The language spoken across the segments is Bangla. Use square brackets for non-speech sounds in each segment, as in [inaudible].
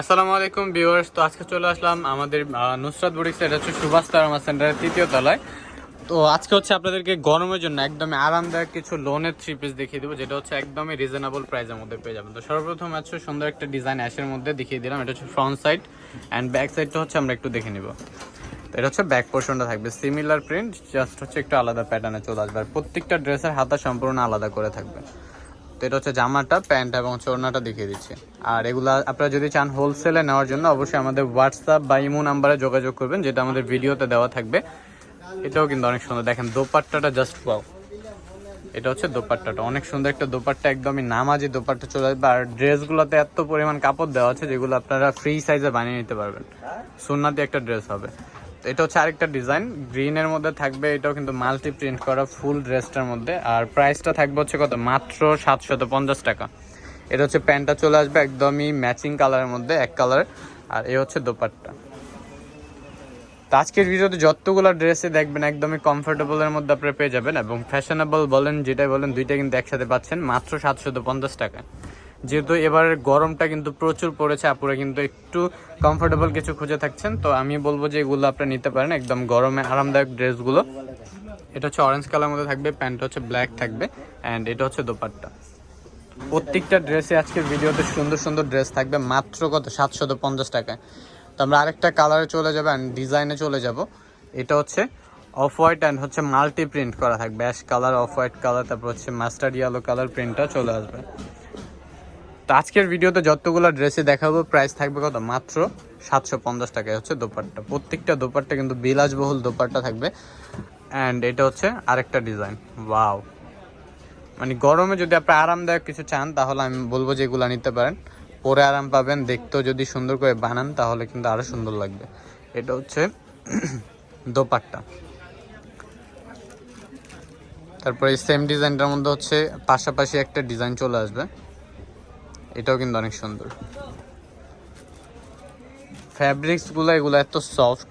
আসসালামু আলাইকুম, ভিউয়ার্স। তো আজকে চলে আসলাম আমাদের নুসরাত বুটিক্স এটা হচ্ছে সুভাষ তারমা সেন্টারের তৃতীয় তলায়। তো আজকে হচ্ছে আপনাদেরকে গরমের জন্য একদমই আরামদায়ক কিছু লোনের থ্রি পিস দেখিয়ে দেবো, যেটা হচ্ছে একদমই রিজনেবল প্রাইসের মধ্যে পেয়ে যাবেন। তো সর্বপ্রথম হচ্ছে সুন্দর একটা ডিজাইন অ্যাশের মধ্যে দেখিয়ে দিলাম, এটা হচ্ছে ফ্রন্ট সাইড অ্যান্ড ব্যাক সাইডটা হচ্ছে আমরা একটু দেখে নিব। এটা হচ্ছে ব্যাক পোর্শনটা থাকবে সিমিলার প্রিন্ট জাস্ট হচ্ছে একটু আলাদা প্যাটার্নে চলে আসবে। আর প্রত্যেকটা ড্রেসের হাতা সম্পূর্ণ আলাদা করে থাকবে। তো এটা হচ্ছে জামাটা, প্যান্ট এবং চোরনাটা দেখিয়ে দিচ্ছি। আর এগুলা আপনারা যদি চান হোলসেলে নেওয়ার জন্য, অবশ্যই আমাদের হোয়াটসঅ্যাপ বা ইমো নাম্বারে যোগাযোগ করবেন, যেটা আমাদের ভিডিওতে দেওয়া থাকবে। এটাও কিন্তু অনেক সুন্দর। দেখেন, দোপাট্টাটা জাস্ট পাও এটা হচ্ছে দোপাট্টাটা। অনেক সুন্দর একটা দোপাট্টা, একদমই নামাজি দোপাট্টা চলে আসবে। আর ড্রেসগুলোতে এত পরিমাণ কাপড় দেওয়া আছে, যেগুলো আপনারা ফ্রি সাইজে বানিয়ে নিতে পারবেন। সুন্নাতি একটা ড্রেস হবে। এটা হচ্ছে আরেকটা ডিজাইন। গ্রিনের মধ্যে থাকবে, এটাও কিন্তু মাল্টি প্রিন্ট করা ফুল ড্রেসটার মধ্যে। আর প্রাইসটা থাকবে হচ্ছে কত? মাত্র সাতশত পঞ্চাশ টাকা। এটা হচ্ছে প্যান্টটা চলে আসবে একদমই ম্যাচিং কালারের মধ্যে, এক কালার আর এ হচ্ছে দোপাট্টা। তো আজকের ভিডিওতে যতগুলো ড্রেসে দেখবেন একদমই কমফোর্টেবলের মধ্যে আপনারা পেয়ে যাবেন এবং ফ্যাশনেবল বলেন, যেটাই বলেন দুইটা কিন্তু একসাথে পাচ্ছেন, মাত্র সাতশত পঞ্চাশ টাকা যেহেতু এবার গরমটা কিন্তু প্রচুর পড়েছে, আপুরা কিন্তু একটু কমফোর্টেবল কিছু খুঁজে থাকছেন। তো আমি বলব যে এগুলো আপনারা নিতে পারেন, একদম গরমে আরামদায়ক ড্রেসগুলো। এটা হচ্ছে অরেঞ্জ কালার মধ্যে থাকবে প্যান্ট হচ্ছে ব্ল্যাক থাকবে অ্যান্ড এটা হচ্ছে দোপাট্টা। প্রত্যেকটা ড্রেসে আজকের ভিডিওতে সুন্দর সুন্দর ড্রেস থাকবে, মাত্র কত? সাতশত পঞ্চাশ টাকায় তো আমরা আরেকটা কালারে চলে যাব অ্যান্ড ডিজাইনে চলে যাব। এটা হচ্ছে অফ হোয়াইট অ্যান্ড হচ্ছে মাল্টি প্রিন্ট করা থাকবে ash colour off white colour তারপর হচ্ছে মাস্টার্ড ইয়েলো কালার প্রিন্টটা চলে আসবে। তো আজকের ভিডিওতে যতগুলো ড্রেসে দেখাবো প্রাইস থাকবে কত? মাত্র সাতশো পঞ্চাশ টাকায় হচ্ছে দোপাট্টা। প্রত্যেকটা দোপাট্টা কিন্তু বিলাসবহুল দোপাট্টা থাকবে। অ্যান্ড এটা হচ্ছে আরেকটা ডিজাইন ওয়াও মানে গরমে যদি আপনি আরামদায়ক কিছু চান, তাহলে আমি বলব যে এগুলো নিতে পারেন। পরে আরাম পাবেন, দেখতেও যদি সুন্দর করে বানান, তাহলে কিন্তু আরও সুন্দর লাগবে। এটা হচ্ছে [clears throat] দোপাট্টা। তারপরে সেম ডিজাইনটার মধ্যে হচ্ছে পাশাপাশি একটা ডিজাইন চলে আসবে। এটাও কিন্তু অনেক সুন্দর। ফ্যাব্রিক্সগুলো এগুলো এত সফট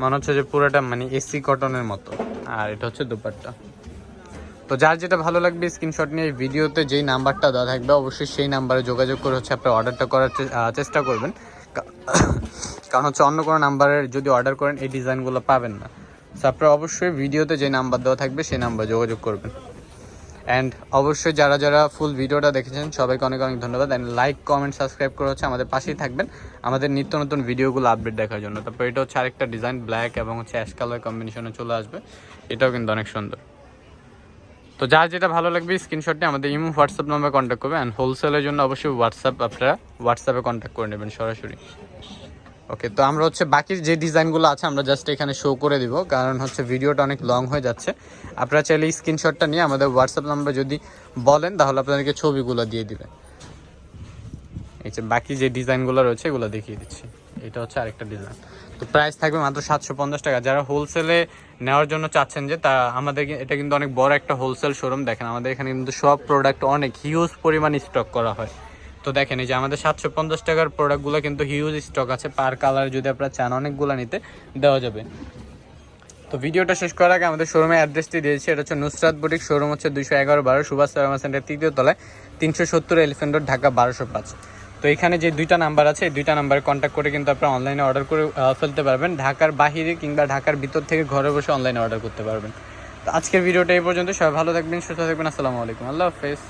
মনে হচ্ছে যে পুরোটা মানে এসি কটনের মতো। আর এটা হচ্ছে দোপাট্টা। তো যার যেটা ভালো লাগবে স্ক্রিনশট নিয়ে ভিডিওতে যেই নাম্বারটা দেওয়া থাকবে, অবশ্যই সেই নাম্বারে যোগাযোগ করে হচ্ছে আপনি অর্ডারটা করার চেষ্টা করবেন। [coughs] কারণ হচ্ছে অন্য কোনো নাম্বারে যদি অর্ডার করেন, এই ডিজাইনগুলো পাবেন না। সো আপনারা অবশ্যই ভিডিওতে যে নাম্বার দেওয়া থাকবে, সেই নাম্বারে যোগাযোগ করবেন। অ্যান্ড অবশ্যই যারা যারা ফুল ভিডিওটা দেখেছেন, সবাইকে অনেক অনেক ধন্যবাদ। অ্যান্ড লাইক কমেন্ট সাবস্ক্রাইব করে হচ্ছে আমাদের পাশেই থাকবেন। আমাদের নিত্য নতুন ভিডিওগুলো আপডেট দেখার জন্য। তারপর এটা হচ্ছে আরেকটা ডিজাইন ব্ল্যাক এবং হচ্ছে অ্যাশ কালার কম্বিনেশনে চলে আসবে। এটাও কিন্তু অনেক সুন্দর। তো যার যেটা ভালো লাগবে স্ক্রিনশটে আমাদের ইমো হোয়াটসঅ্যাপ নাম্বার কন্ট্যাক্ট করবে। অ্যান্ড হোলসেলের জন্য অবশ্যই হোয়াটসঅ্যাপ আপনারা হোয়াটসঅ্যাপে কন্ট্যাক্ট করে নেবেন সরাসরি। ওকে তো আমরা হচ্ছে বাকি যে ডিজাইনগুলো আছে আমরা জাস্ট এখানে শো করে দিব, কারণ হচ্ছে ভিডিওটা অনেক লং হয়ে যাচ্ছে। আপনারা চাইলে স্ক্রিনশটটা নিয়ে আমাদের হোয়াটসঅ্যাপ নাম্বার যদি বলেন, তাহলে আপনাদেরকে ছবিগুলো দিয়ে দিবে এই যে বাকি যে ডিজাইনগুলো রয়েছে, এগুলো দেখিয়ে দিচ্ছি। এটা হচ্ছে আরেকটা ডিজাইন তো প্রাইস থাকবে মাত্র সাতশো পঞ্চাশ টাকা। যারা হোলসেলে নেওয়ার জন্য চাচ্ছেন যে, তা আমাদের এটা কিন্তু অনেক বড় একটা হোলসেল শোরুম দেখেন, আমাদের এখানে কিন্তু সব প্রোডাক্ট অনেক হিউজ পরিমাণ স্টক করা হয়। তো দেখেন, এই যে আমাদের সাতশো পঞ্চাশ টাকার প্রোডাক্টগুলো কিন্তু হিউজ স্টক আছে। পার কালার যদি আপনারা চান, অনেকগুলো নিতে দেওয়া যাবে। তো ভিডিওটা শেষ করার আগে আমাদের শোরুমের অ্যাড্রেসটি দিয়েছি এটা হচ্ছে নুসরাত বুটিক শোরুম হচ্ছে দুইশো এগারো বারো, সুভাষ সার্মা সেন্টার তৃতীয় তলায়, তিনশো সত্তর এলিফেন্ট রোড ঢাকা বারোশো পাঁচ। তো এখানে যে দুইটা নাম্বার আছে, এই দুইটা নাম্বারে কন্ট্যাক্ট করে কিন্তু আপনারা অনলাইনে অর্ডার করে ফেলতে পারবেন। ঢাকার বাহিরে কিংবা ঢাকার ভিতর থেকে ঘরে বসে অনলাইনে অর্ডার করতে পারবেন। তো আজকের ভিডিওটা এই পর্যন্ত। সবাই ভালো থাকবেন, সুস্থ থাকবেন। আসসালামু আলাইকুম। আল্লাহ হাফেজ।